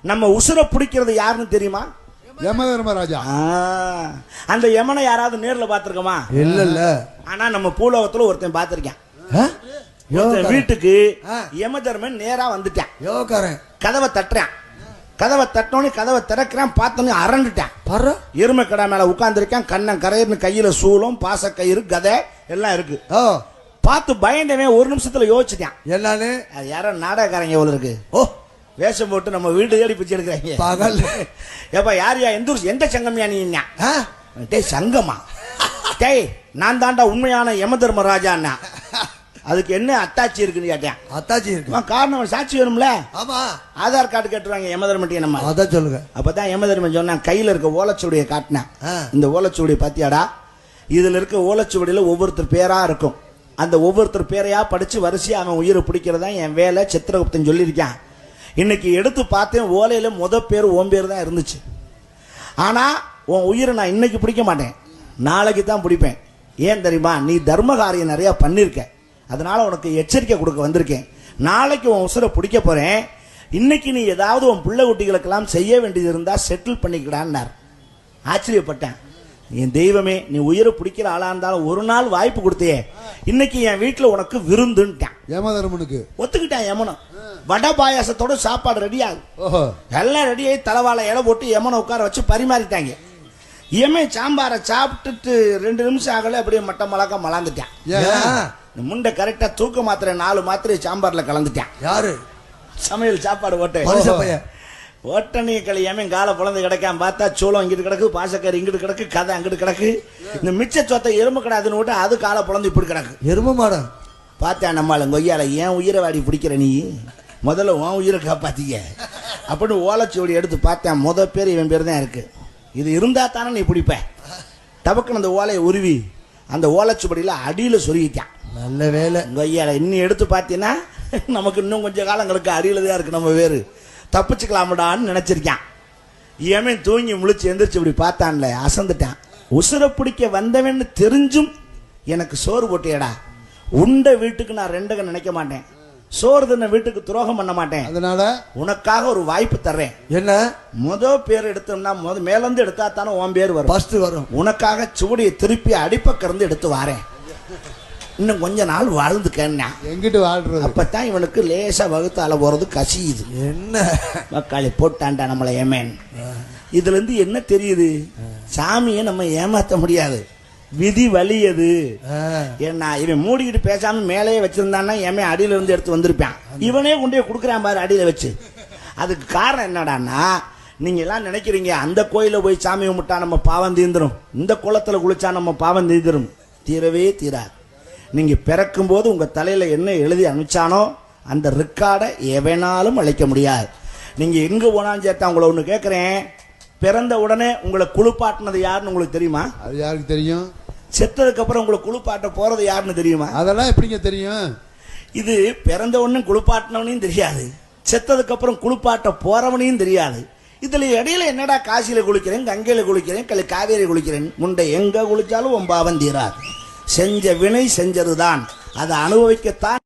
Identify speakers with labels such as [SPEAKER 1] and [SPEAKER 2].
[SPEAKER 1] நம்ம உசுரை பிடிக்கிறது யாருன்னு தெரியுமா?
[SPEAKER 2] யம தர்மராஜா
[SPEAKER 1] அந்த யமனை யாராவது நேர்ல பாத்திருக்கோமா
[SPEAKER 3] இல்ல இல்ல.
[SPEAKER 1] ஆனா நம்ம பூலோகத்துல ஒருத்தன்
[SPEAKER 3] யோகாரன்.
[SPEAKER 1] வீட்டுக்கு
[SPEAKER 3] ஆ.
[SPEAKER 1] யம தர்மன் நேரா வந்துட்டான்.
[SPEAKER 3] யோகாரன்.
[SPEAKER 1] கதவை தட்டுறான். கதவை தட்டோன்னு கதவை திறக்கிறான் பார்த்தோன்னே அரண்டுட்டான்.
[SPEAKER 3] பர்ற.
[SPEAKER 1] எருமை கடை மேல உட்கார்ந்திருக்கான் கண்ணன் கரையர்னு கையில சூலம் பாசக்கயிறு கதை எல்லாம் இருக்கு.
[SPEAKER 3] ஓ.
[SPEAKER 1] பார்த்து பயந்தவன் ஒரு நிமிஷத்துல யோசிச்சிட்டான்.
[SPEAKER 3] என்னன்னு
[SPEAKER 1] யாரோ நாடகக்காரங்க எவ்வளவு இருக்கு.
[SPEAKER 3] ஓ.
[SPEAKER 1] வேஷம் போட்டு நம்ம வீடு தேடி பிச்சை எடுக்கிறாங்க.
[SPEAKER 3] பகல்.
[SPEAKER 1] ஏப்பா யார் யா? எந்த ஊர்? எந்த சங்கம்யா நீ? டேய் சங்கமா? டேய் நான் தாண்டா உண்மையான யம தர்மராஜான்னா அதுக்கு என்ன அத்தாச்சி இருக்குன்னு கேட்டேன்.
[SPEAKER 3] அத்தாச்சி இருக்கு.
[SPEAKER 1] காரணம் சாட்சி வேணும்ல?
[SPEAKER 3] ஆமா.
[SPEAKER 1] ஆதார் கார்டு கேட்டுருவாங்க யம தர்மட்டிய நம்ம.
[SPEAKER 3] அதான் சொல்லுங்க.
[SPEAKER 1] அப்பதான் யம தர்மன் சொன்னான் கையில இருக்க ஓலைச்சுவடியை காட்டினேன். இந்த ஓலைச்சுவடியை பாத்தியாடா? இதுல இருக்க ஓலைச்சுவடியில ஒவ்வொருத்தர் பேரா இருக்கும். அந்த ஒவ்வொருத்தர் பேரையா படிச்சு வரிசையா அவன் உயிரை பிடிக்கிறதா என் வேலை சித்திரகுப்தன் சொல்லியிருக்கான். இன்னைக்கு எடுத்து பார்த்தேன் ஓலையில முத பேர் ஓம் பேர் தான் இருந்துச்சு. ஆனா உன் உயிரை நான் இன்னைக்கு பிடிக்க மாட்டேன். நாளைக்கு தான் பிடிப்பேன். ஏன் தெரியுமா? நீ தர்ம காரியம் நிறைய பண்ணிருக்க. அதனால உனக்கு எச்சரிக்கை கொடுக்க வந்திருக்கேன். நாளைக்கு உன் உசுரை பிடிக்க போறேன். இன்னைக்கு நீ ஏதாவது உன் பிள்ளை குட்டிகளுக்கெல்லாம் செய்ய வேண்டியது இருந்தா செட்டில் பண்ணிக்கடான்னார். ஆச்சரியப்பட்டேன். என் தெய்வமே நீ உயிரை பிடிக்கிற ஆளா இருந்தாலும் ஒரு நாள் வாய்ப்பு கொடுத்தியே. இன்னைக்கு என் வீட்டுல உனக்கு விருந்துன்ட்டான்.
[SPEAKER 2] யம தர்மனுக்கு
[SPEAKER 1] ஒத்துக்கிட்டான் யமனம். வடை பாயாசத்தோட சாப்பாடு ரெடி
[SPEAKER 2] ஓஹோ.
[SPEAKER 1] எல்லாம் ரெடியாகி தலைவாழை இலை போட்டு யமனை உட்கார வச்சு பரிமாறிட்டாங்க. இயமே சாம்பாரை சாப்பிட்டுட்டு ரெண்டு நிமிஷம் ஆகல அப்படியே மட்ட மலக்க மலாந்துட்டான் முண்டை கரெக்டா தூக்க மாத்திரை நாலு மாத்திரை சாம்பார்ல கலந்துட்டான்.
[SPEAKER 3] யாரு?
[SPEAKER 1] சமையல் சாப்பாடு ஓட்டு
[SPEAKER 3] மனுஷ பையன்.
[SPEAKER 1] ஓட்டனி கழியாம காலை புலந்து கிடக்காம பார்த்தா சோளம் இங்கிட்டு கிடக்கு பாசக்கறி இங்கிட்டு கிடக்கு கதை அங்கிட்டு கிடக்கு. இந்த மிச்ச சொத்தை எறும்பு கிடாதுன்னு விட்டு அது காலை புலந்து இப்படி கிடக்கு.
[SPEAKER 3] எரும மாடம்.
[SPEAKER 1] பார்த்தேன் நம்மள கொய்யால ஏன் உயிரை வாடி பிடிக்கிற நீ? முதல்ல உன் உயிரை காப்பாத்திக்க. அப்படின்னு ஓலைச்சுவடி எடுத்து பார்த்தேன் முத பேர் இவன் பேர் தான் இருக்கு. இது இருந்தா தானே நீ பிடிப்ப. டபக்குன்னு அந்த ஓலையை உருவி அந்த ஓலைச்சுவடியில் அடியில் சொருகிட்டான்.
[SPEAKER 3] நல்ல வேலை.
[SPEAKER 1] கொய்யால இன்னும் எடுத்து பார்த்தீங்கன்னா நமக்கு இன்னும் கொஞ்சம் காலங்களுக்கு அடியில் தான் இருக்கு நம்ம பேர் தப்பிச்சுக்கலாமடான்னு நினைச்சிருக்கான். இவன் தூங்கி முழிச்சு எந்திரிச்சு இப்படி பார்த்தான்ல அசந்துட்டான். உசுரை பிடிக்க வந்தவன்னு தெரிஞ்சும் எனக்கு சோறு போட்டியடா. உண்ட வீட்டுக்கு நான் ரெண்டுக நினைக்க மாட்டேன். சோறு தின்ன வீட்டுக்கு துரோகம் பண்ண மாட்டேன்.
[SPEAKER 2] அதனால
[SPEAKER 1] உனக்காக ஒரு வாய்ப்பு தர்றேன்.
[SPEAKER 3] என்ன?
[SPEAKER 1] முத பேர் எடுத்தோம்னா முத மேலேருந்து எடுத்தா தானே உன் பேர் வரும்.
[SPEAKER 3] ஃபர்ஸ்ட் வரும்.
[SPEAKER 1] உனக்காக சுவடியை திருப்பி அடிப்பக்கம் இருந்து எடுத்து வாரேன். இன்னும் கொஞ்ச நாள் வாழ்ந்துக்கன்னா.
[SPEAKER 2] எங்கிட்டு வாழ்றது?
[SPEAKER 1] அப்பதான் இவனுக்கு லேசா வகுத்தால போறது கசியுது.
[SPEAKER 3] என்ன?
[SPEAKER 1] மக்காளி போட்டான்டா நம்மளை ஏமேன். இதுல இருந்து என்ன தெரியுது? சாமியை நம்ம ஏமாத்த முடியாது. விதி வலியது. ஏன்னா இவன் மூடிக்கிட்டு பேசாம மேலேயே வச்சிருந்தான்னா ஏமே அடியில இருந்து எடுத்து வந்திருப்பான். இவனே கொண்டு போய் கொடுக்குறான் பாரு அடியில வச்சு. அதுக்கு காரணம் என்னடான்னா நீங்க எல்லாம் நினைக்கிறீங்க அந்த கோயில போய் சாமி கும்பிட்டா நம்ம பாவம் தீந்துரும் இந்த குளத்துல குளிச்சா நம்ம பாவம் தீந்துரும் தீரவே தீராது. நீங்க பிறக்கும் போது உங்க தலையில என்ன எழுதி அனுப்பிச்சானோ அந்த ரெக்கார்டை எவனாலும் அழைக்க முடியாது. நீங்க எங்க போனாலும் சேர்த்தா உங்களை ஒண்ணு கேட்கிறேன் பிறந்த உடனே உங்களை குளிப்பாட்டினது யாருன்னு உங்களுக்கு தெரியுமா?
[SPEAKER 2] அது யாருக்கு தெரியும்?
[SPEAKER 1] செத்ததுக்கு அப்புறம் உங்களை குளிப்பாட்ட போறது யாருன்னு தெரியுமா?
[SPEAKER 2] அதெல்லாம் எப்படிங்க தெரியும்?
[SPEAKER 1] இது பிறந்த உடனே குளிப்பாட்டினவனையும் தெரியாது. செத்ததுக்கு அப்புறம் குளிப்பாட்ட போறவனையும் தெரியாது. இதுல இடையில என்னடா காசியில குளிக்கிறேன் கங்கையில குளிக்கிறேன் கல் காவேரி குளிக்கிறேன்? முண்டை எங்க குளிச்சாலும் பாவம் தீராது. செஞ்ச வினை செஞ்சதுதான். அதை அனுபவிக்கத்தான்